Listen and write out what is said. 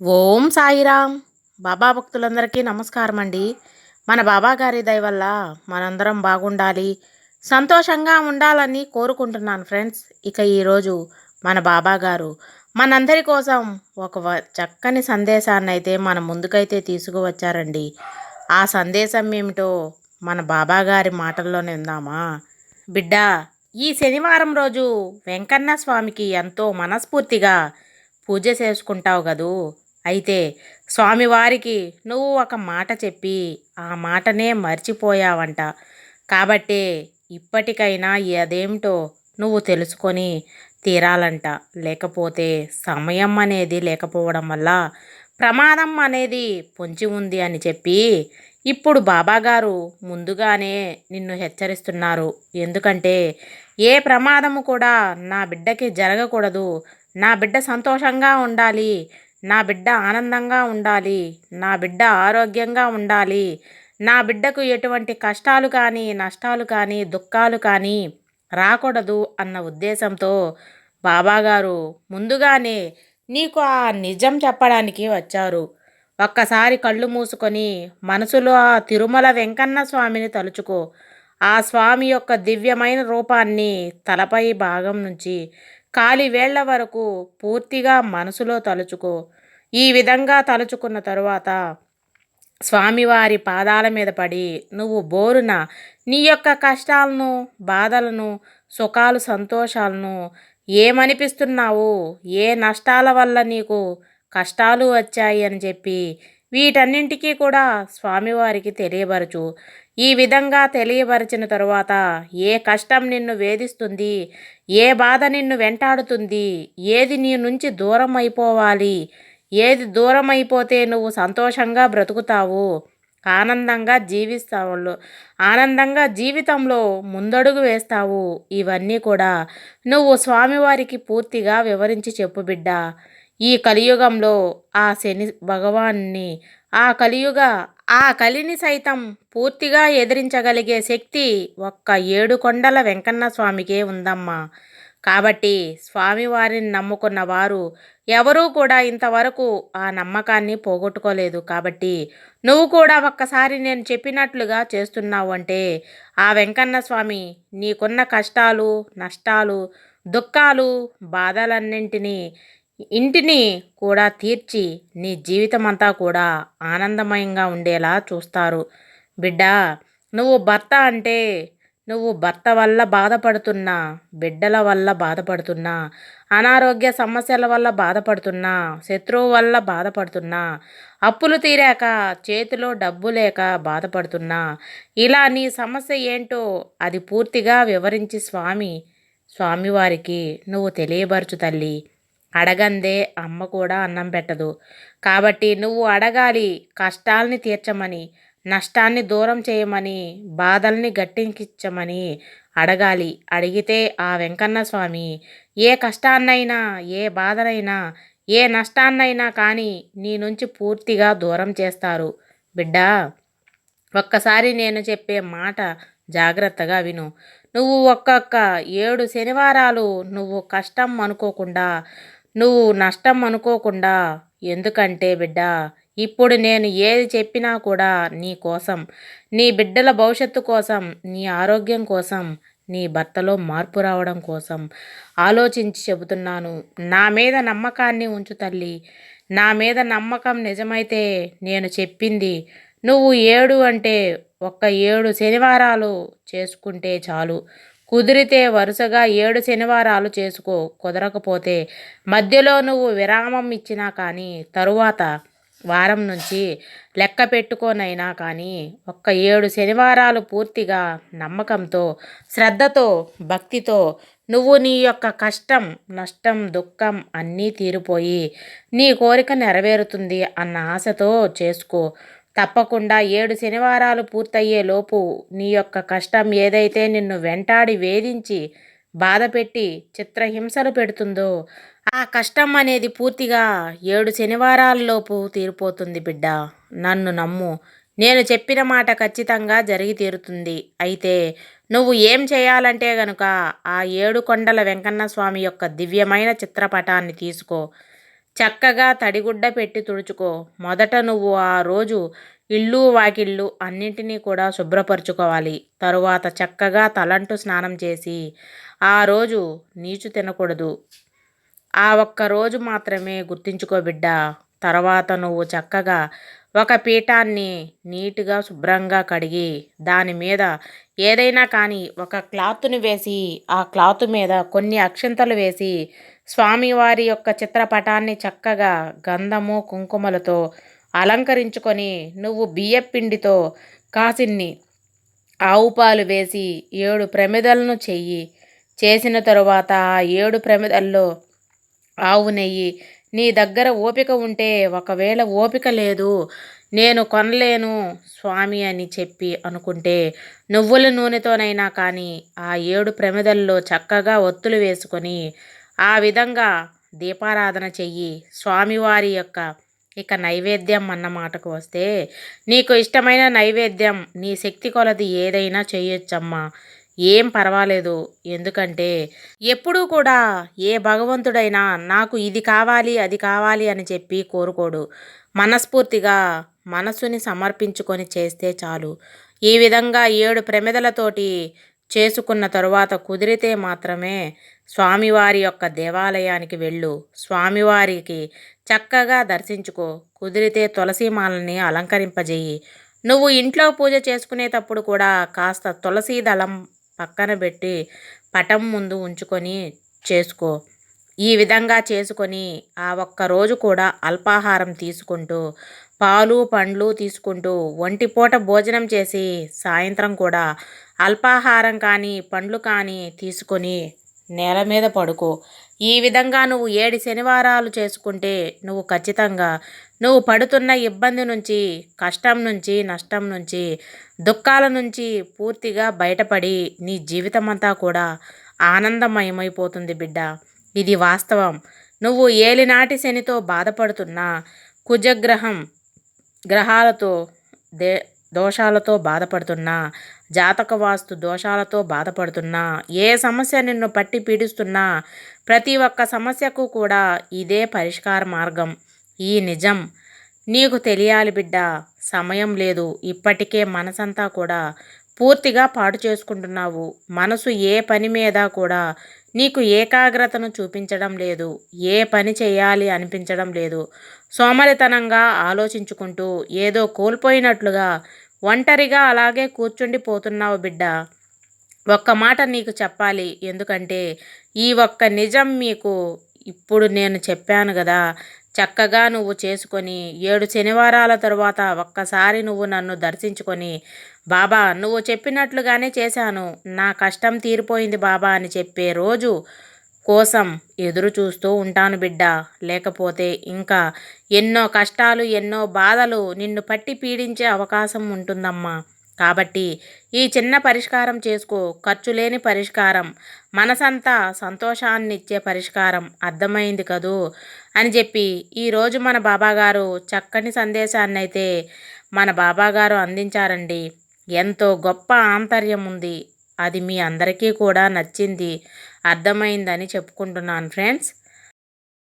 ఓం సాయిరామ్. బాబా భక్తులందరికీ నమస్కారం అండి మన బాబా గారి దయ వల్ల మనందరం బాగుండాలి సంతోషంగా ఉండాలని కోరుకుంటున్నాను ఫ్రెండ్స్. ఇక ఈరోజు మన బాబా గారు మనందరి కోసం ఒక వ- చక్కని సందేశాన్ని అయితే మన ముందుకైతే తీసుకువచ్చారండి. ఆ సందేశం ఏమిటో మన బాబా గారి మాటల్లోనే ఉందామా బిడ్డ ఈ శనివారం రోజు వెంకన్న స్వామికి ఎంతో మనస్ఫూర్తిగా పూజ చేసుకుంటావు కదూ? అయితే స్వామివారికి నువ్వు ఒక మాట చెప్పి ఆ మాటనే మర్చిపోయావంట. కాబట్టే ఇప్పటికైనా అదేమిటో నువ్వు తెలుసుకొని తీరాలంట. లేకపోతే సమయం అనేది లేకపోవడం వల్ల ప్రమాదం అనేది పొంచి ఉంది అని చెప్పి ఇప్పుడు బాబాగారు ముందుగానే నిన్ను హెచ్చరిస్తున్నారు. ఎందుకంటే ఏ ప్రమాదము కూడా నా బిడ్డకి జరగకూడదు. నా బిడ్డ సంతోషంగా ఉండాలి. నా బిడ్డ ఆనందంగా ఉండాలి. నా బిడ్డ ఆరోగ్యంగా ఉండాలి. నా బిడ్డకు ఎటువంటి కష్టాలు కానీ నష్టాలు కానీ దుఃఖాలు కానీ రాకూడదు అన్న ఉద్దేశంతో బాబాగారు ముందుగానే నీకు ఆ నిజం చెప్పడానికి వచ్చారు. ఒక్కసారి కళ్ళు మూసుకొని మనసులో ఆ తిరుమల వెంకన్న స్వామిని తలుచుకో. ఆ స్వామి యొక్క దివ్యమైన రూపాన్ని తలపై భాగం నుంచి కాలి వేళ్ళ వరకు పూర్తిగా మనసులో తలుచుకో. ఈ విధంగా తలుచుకున్న తరువాత స్వామివారి పాదాల మీద పడి నువ్వు బోరున నీ యొక్క కష్టాలను బాధలను సుఖాలు సంతోషాలను ఏమనిపిస్తున్నావు? ఏ నష్టాల వల్ల నీకు కష్టాలు వచ్చాయి అని చెప్పి వీటన్నింటికీ కూడా స్వామివారికి తెలియబరచు. ఈ విధంగా తెలియపరిచిన తరువాత ఏ కష్టం నిన్ను వేధిస్తుంది? ఏ బాధ నిన్ను వెంటాడుతుంది? ఏది నీ నుంచి దూరం అయిపోవాలి? ఏది దూరమైపోతే నువ్వు సంతోషంగా బ్రతుకుతావు? ఆనందంగా జీవిస్తావు ఆనందంగా జీవితంలో ముందడుగు వేస్తావు. ఇవన్నీ కూడా నువ్వు స్వామివారికి పూర్తిగా వివరించి చెప్పు బిడ్డ. ఈ కలియుగంలో ఆ శని భగవాన్ని ఆ కలియుగ ఆ కలిని సైతం పూర్తిగా ఎదిరించగలిగే శక్తి ఒక్క ఏడు కొండల వెంకన్న స్వామికే ఉందమ్మా. కాబట్టి స్వామివారిని నమ్ముకున్న వారు ఎవరూ కూడా ఇంతవరకు ఆ నమ్మకాన్ని పోగొట్టుకోలేదు. కాబట్టి నువ్వు కూడా ఒక్కసారి నేను చెప్పినట్లుగా చేస్తున్నావు అంటే ఆ వెంకన్న స్వామి నీకున్న కష్టాలు నష్టాలు దుఃఖాలు బాధలన్నింటినీ ఇంటిని కూడా తీర్చి నీ జీవితం అంతా కూడా ఆనందమయంగా ఉండేలా చూస్తారు. బిడ్డ నువ్వు భర్త అంటే నువ్వు భర్త వల్ల బాధపడుతున్నా బిడ్డల వల్ల బాధపడుతున్నా అనారోగ్య సమస్యల వల్ల బాధపడుతున్నా శత్రువు వల్ల బాధపడుతున్నా అప్పులు తీరాక చేతిలో డబ్బు లేక బాధపడుతున్నా ఇలా నీ సమస్య ఏంటో అది పూర్తిగా వివరించి స్వామి స్వామివారికి నువ్వు తెలియబరచు తల్లి. అడగందే అమ్మ కూడా అన్నం పెట్టదు. కాబట్టి నువ్వు అడగాలి కష్టాల్ని తీర్చమని నష్టాన్ని దూరం చేయమని బాధల్ని గట్టెక్కించమని అడగాలి. అడిగితే ఆ వెంకన్న స్వామి ఏ కష్టాన్నైనా ఏ బాధనైనా ఏ నష్టాన్నైనా కానీ నీ నుంచి పూర్తిగా దూరం చేస్తారు. బిడ్డా ఒక్కసారి నేను చెప్పే మాట జాగ్రత్తగా విను. నువ్వు ఒక్కొక్క ఏడు శనివారాలు నువ్వు కష్టం అనుకోకుండా నువ్వు నష్టం అనుకోకుండా ఎందుకంటే బిడ్డ ఇప్పుడు నేను ఏది చెప్పినా కూడా నీ కోసం నీ బిడ్డల భవిష్యత్తు కోసం నీ ఆరోగ్యం కోసం నీ భర్తలో మార్పు రావడం కోసం ఆలోచించి చెబుతున్నాను. నా మీద నమ్మకాన్ని ఉంచు తల్లి. నా మీద నమ్మకం నిజమైతే నేను చెప్పింది నువ్వు ఏడు అంటే ఒక్క ఏడు శనివారాలు చేసుకుంటే చాలు. కుదిరితే వరుసగా ఏడు శనివారాలు చేసుకో కుదరకపోతే మధ్యలో నువ్వు విరామం ఇచ్చినా కానీ తరువాత వారం నుంచి లెక్క పెట్టుకోనైనా కానీ ఒక్క ఏడు శనివారాలు పూర్తిగా నమ్మకంతో శ్రద్ధతో భక్తితో నువ్వు నీ యొక్క కష్టం నష్టం దుఃఖం అన్నీ తీరిపోయి నీ కోరిక నెరవేరుతుంది అన్న ఆశతో చేసుకో. తప్పకుండా ఏడు శనివారాలు పూర్తయ్యే లోపు నీ యొక్క కష్టం ఏదైతే నిన్ను వెంటాడి వేధించి బాధపెట్టి చిత్రహింసలు పెడుతుందో ఆ కష్టం అనేది పూర్తిగా ఏడు శనివారాల్లోపు తీరిపోతుంది బిడ్డ. నన్ను నమ్ము. నేను చెప్పిన మాట ఖచ్చితంగా జరిగి తీరుతుంది. అయితే నువ్వు ఏం చేయాలంటే గనుక ఆ ఏడు కొండల వెంకన్న స్వామి యొక్క దివ్యమైన చిత్రపటాన్ని తీసుకో. చక్కగా తడిగుడ్డ పెట్టి తుడుచుకో. మొదట నువ్వు ఆ రోజు ఇల్లు వాకిళ్ళు అన్నింటినీ కూడా శుభ్రపరచుకోవాలి. తరువాత చక్కగా తలంటు స్నానం చేసి ఆ రోజు నీచు తినకూడదు. ఆ ఒక్క రోజు మాత్రమే గుర్తుంచుకో బిడ్డ. తర్వాత నువ్వు చక్కగా ఒక పీఠాన్ని నీట్గా శుభ్రంగా కడిగి దాని మీద ఏదైనా కానీ ఒక క్లాత్ని వేసి ఆ క్లాత్ మీద కొన్ని అక్షంతలు వేసి స్వామివారి యొక్క చిత్రపటాన్ని చక్కగా గంధము కుంకుమలతో అలంకరించుకొని నువ్వు బియ్యపిండితో కాసిన్ని ఆవు పాలు వేసి ఏడు ప్రమిదలను చెయ్యి. చేసిన తరువాత ఆ ఏడు ప్రమిదల్లో ఆవు నెయ్యి. నీ దగ్గర ఓపిక ఉంటే ఒకవేళ ఓపిక లేదు నేను కొనలేను స్వామి అని చెప్పి అనుకుంటే నువ్వుల నూనెతోనైనా కానీ ఆ ఏడు ప్రమిదల్లో చక్కగా ఒత్తులు వేసుకొని ఆ విధంగా దీపారాధన చెయ్యి. స్వామివారి యొక్క ఇక నైవేద్యం అన్న మాటకు వస్తే నీకు ఇష్టమైన నైవేద్యం నీ శక్తి కొలది ఏదైనా చేయొచ్చమ్మా ఏం పర్వాలేదు. ఎందుకంటే ఎప్పుడూ కూడా ఏ భగవంతుడైనా నాకు ఇది కావాలి అది కావాలి అని చెప్పి కోరుకోడు. మనస్ఫూర్తిగా మనసుని సమర్పించుకొని చేస్తే చాలు. ఈ విధంగా ఏడు ప్రమిదలతోటి చేసుకున్న తరువాత కుదిరితే మాత్రమే స్వామివారి యొక్క దేవాలయానికి వెళ్ళు. స్వామివారికి చక్కగా దర్శించుకో. కుదిరితే తులసీమాలని అలంకరింపజేయి. నువ్వు ఇంట్లో పూజ చేసుకునేటప్పుడు కూడా కాస్త తులసీ దళం పక్కన పెట్టి పటం ముందు ఉంచుకొని చేసుకో. ఈ విధంగా చేసుకొని ఆ ఒక్క రోజు కూడా అల్పాహారం తీసుకుంటూ పాలు పండ్లు తీసుకుంటూ ఒంటిపూట భోజనం చేసి సాయంత్రం కూడా అల్పాహారం కానీ పండ్లు కానీ తీసుకొని నేల మీద పడుకో. ఈ విధంగా నువ్వు ఏడు శనివారాలు చేసుకుంటే నువ్వు ఖచ్చితంగా నువ్వు పడుతున్న ఇబ్బంది నుంచి కష్టం నుంచి నష్టం నుంచి దుఃఖాల నుంచి పూర్తిగా బయటపడి నీ జీవితం అంతా కూడా ఆనందమయమైపోతుంది బిడ్డ. ఇది వాస్తవం. నువ్వు ఏలినాటి శనితో బాధపడుతున్నా కుజగ్రహం గ్రహాలతో దే దోషాలతో బాధపడుతున్నా జాతక వాస్తు దోషాలతో బాధపడుతున్నా ఏ సమస్య నిన్ను పట్టి పీడిస్తున్నా ప్రతి ఒక్క సమస్యకు కూడా ఇదే పరిష్కార మార్గం. ఈ నిజం. నీకు తెలియాలి బిడ్డ సమయం లేదు. ఇప్పటికే మనసంతా కూడా పూర్తిగా పాడు చేసుకుంటున్నావు. మనసు ఏ పని మీద కూడా నీకు ఏకాగ్రతను చూపించడం లేదు. ఏ పని చేయాలి అనిపించడం లేదు. సోమరితనంగా ఆలోచించుకుంటూ ఏదో కోల్పోయినట్లుగా ఒంటరిగా అలాగే కూర్చుండిపోతున్నావు బిడ్డ. ఒక్క మాట నీకు చెప్పాలి. ఎందుకంటే ఈ ఒక్క నిజం మీకు ఇప్పుడు నేను చెప్పాను కదా. చక్కగా నువ్వు చేసుకొని ఏడు శనివారాల తరువాత ఒక్కసారి నువ్వు నన్ను దర్శించుకొని బాబా నువ్వు చెప్పినట్లుగానే చేశాను. నా కష్టం తీరిపోయింది బాబా అని చెప్పే రోజు కోసం ఎదురు చూస్తూ ఉంటాను బిడ్డ. లేకపోతే ఇంకా ఎన్నో కష్టాలు ఎన్నో బాధలు నిన్ను పట్టి పీడించే అవకాశం ఉంటుందమ్మా. కాబట్టి ఈ చిన్న పరిష్కారం చేసుకో. ఖర్చు లేని పరిష్కారం. మనసంతా సంతోషాన్ని ఇచ్చే పరిష్కారం. అర్థమైంది కదూ? అని చెప్పి ఈరోజు మన బాబాగారు చక్కని సందేశాన్ని అయితే మన బాబాగారు అందించారండి. ఎంతో గొప్ప ఆంతర్యం ఉంది. అది మీ అందరికీ కూడా నచ్చింది. అర్థమైందని చెప్పుకుంటున్నాను ఫ్రెండ్స్.